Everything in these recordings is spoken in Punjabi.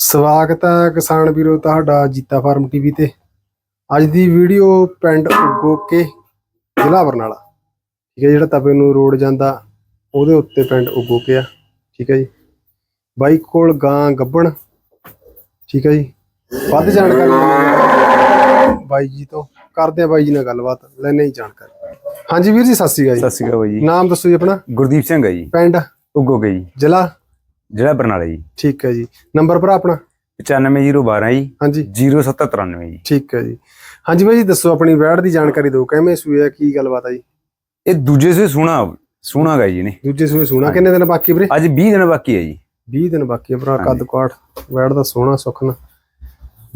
ਸਵਾਗਤ ਹੈ ਕਿਸਾਨ ਵੀਰੋ ਤੁਹਾਡਾ ਜੀਤਾ ਫਾਰਮ ਟੀਵੀ ਤੇ। ਅੱਜ ਦੀ ਵੀਡੀਓ ਪਿੰਡ ਉਗੋਕੇ ਜ਼ਿਲ੍ਹਾ ਬਰਨਾਲਾ। ਠੀਕ ਹੈ ਜਿਹੜਾ ਤਪੇ ਨੂੰ ਰੋਡ ਜਾਂਦਾ ਉਹਦੇ ਉੱਤੇ ਪਿੰਡ ਉਗੋਕੇ ਆ। ਠੀਕ ਹੈ ਜੀ। ਬਾਈ ਕੋਲ ਗਾਂ ਗੱਬਣ। ਠੀਕ ਹੈ ਜੀ। ਵੱਧ ਜਾਣਕਾਰੀ ਬਾਈ ਜੀ ਤੋਂ। ਕਰਦੇ ਆ ਬਾਈ ਜੀ ਨਾਲ ਗੱਲਬਾਤ। ਲੈਣੇ ਹੀ ਜਾਣਕਾਰੀ। ਹਾਂਜੀ ਵੀਰ ਜੀ ਸਤਿ ਸ਼੍ਰੀ ਅਕਾਲ ਸਤਿ ਸ਼੍ਰੀ ਅਕਾਲ ਬਾਈ ਜੀ। ਜੀ ਨਾਮ ਦੱਸੋ ਜੀ ਆਪਣਾ। ਗੁਰਦੀਪ ਸਿੰਘ ਹੈ ਜੀ। ਪਿੰਡ? ਉਗੋਗੇ ਜੀ। ਜ਼ਿਲ੍ਹਾ? ਜ਼ਿਲ੍ਹਾ ਬਰਨਾਲਾ ਜੀ। ਠੀਕ ਹੈ ਜੀ। ਨੰਬਰ ਭਰਾ ਆਪਣਾ? 95012 ਜੀ। ਹਾਂਜੀ। 0793 ਜੀ। ਠੀਕ ਹੈ ਜੀ। ਹਾਂਜੀ ਬਾਈ ਜੀ ਦੱਸੋ ਆਪਣੀ ਵੈੜ ਦੀ ਜਾਣਕਾਰੀ ਦਿਓ। ਕਿਵੇਂ ਸੂਏ ਆ ਕੀ ਗੱਲਬਾਤ ਆ ਜੀ? ਇਹ ਦੂਜੇ ਸੇ ਸੋਹਣਾ ਸੋਹਣਾ ਗਾ ਜੀ ਨੇ ਦੂਜੇ ਸੂਏ ਸੋਣਾ। ਕਿੰਨੇ ਦਿਨ ਬਾਕੀ ਵੀਰੇ? ਅੱਜ 20 ਦਿਨ ਬਾਕੀ ਹੈ ਜੀ। 20 ਦਿਨ ਬਾਕੀ ਆ ਭਰਾ ਕੱਦ। ਕਾਠ ਵੈੜ ਦਾ ਸੋਹਣਾ ਸੁਖਣਾ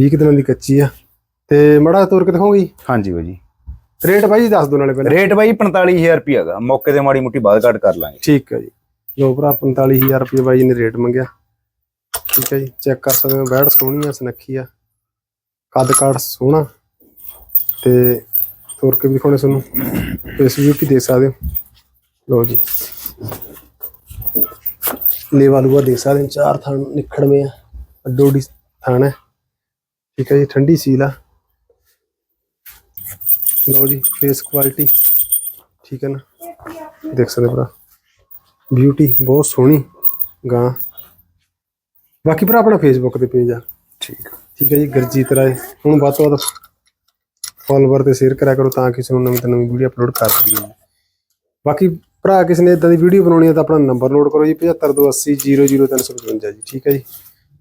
20 ਕੁ ਦਿਨਾਂ ਦੀ ਕੱਚੀ ਆ। ਤੇ ਮੜਾ ਤੋਰ ਕੇ ਦਿਖਾਉਂਗੀ ਹਾਂਜੀ ਬਾਈ ਜੀ। ਰੇਟ ਬਾਈ ਜੀ ਦੱਸ ਦੋ ਨਾਲੇ ਪਹਿਲਾਂ। ਰੇਟ ਬਾਈ 45000 ਰੁਪਏ ਹੈਗਾ। ਮੌਕੇ ਤੇ ਮਾੜੀ ਮੁੱਟੀ ਬਾਅਦ ਘੱਟ ਕਰ ਲਾਂਗੇ। ਠੀਕ ਹੈ ਜੀ। ਲੋ ਭਰਾ 45000 ਰੁਪਏ ਬਾਈ ਨੇ ਰੇਟ ਮੰਗਿਆ। ਠੀਕ ਹੈ ਜੀ, ਚੈੱਕ ਕਰ ਸਕਦੇ ਹੋ ਵੈੜ ਸੋਹਣੀ ਆ ਸੁਨੱਖੀ ਆ। ਕੱਦ ਕਾਠ ਸੋਹਣਾ। ਤੇ ਤੋਰ ਕੇ ਵੀ ਦਿਖਾਉਣੇ ਤੁਹਾਨੂੰ ਇਸ ਵੀਡੀਓ ਕੀ ਦੇਖ ਸਕਦੇ ਹੋ। ਲੋ ਜੀ। ਲੇਵਾ ਲੂਆ ਦੇਖ ਸਕਦੇ ਹੋ, ਚਾਰ ਥਾਂ ਨਿਖੜਵੇਂ ਆ ਅੱਡੋਡੀ ਥਾਣ ਹੈ। ਠੀਕ ਹੈ ਜੀ, ਠੰਡੀ ਸੀਲ ਆ। ਲੋ ਜੀ ਫੇਸ ਕੁਆਲਿਟੀ ਠੀਕ ਹੈ ਨਾ? ਦੇਖ ਸਕਦੇ ਹੋ ਭਰਾ। ਬਿਊਟੀ ਬਹੁਤ ਸੋਹਣੀ ਗਾਂ। ਬਾਕੀ ਭਰਾ ਆਪਣਾ ਫੇਸਬੁੱਕ ਤੇ ਪੇਜ ਆ। ਠੀਕ ਠੀਕ ਹੈ ਜੀ ਗਰਜੀਤ ਰਾਏ। ਹੁਣ ਵੱਧ ਤੋਂ ਵੱਧ ਫੋਲੋਵਰ ਤੇ ਸ਼ੇਅਰ ਕਰਿਆ ਕਰੋ ਤਾਂ ਕਿਸੇ ਨੂੰ ਨਵੀਂ ਤੋਂ ਨਵੀਂ ਵੀਡੀਓ ਅਪਲੋਡ ਕਰ ਸਕੀਏ ਬਾਕੀ ਭਰਾ ਕਿਸੇ ਨੇ ਇਦਾਂ ਦੀ ਵੀਡੀਓ ਬਣਾਉਣੀ ਹੈ ਤਾਂ ਆਪਣਾ ਨੰਬਰ ਨੋਟ ਕਰੋ ਜੀ 7528000355 ਜੀ। ਠੀਕ ਹੈ ਜੀ।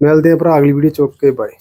ਮਿਲਦੇ ਆ ਭਰਾ ਅਗਲੀ ਵੀਡੀਓ ਚੁੱਕ ਕੇ ਬਾਏ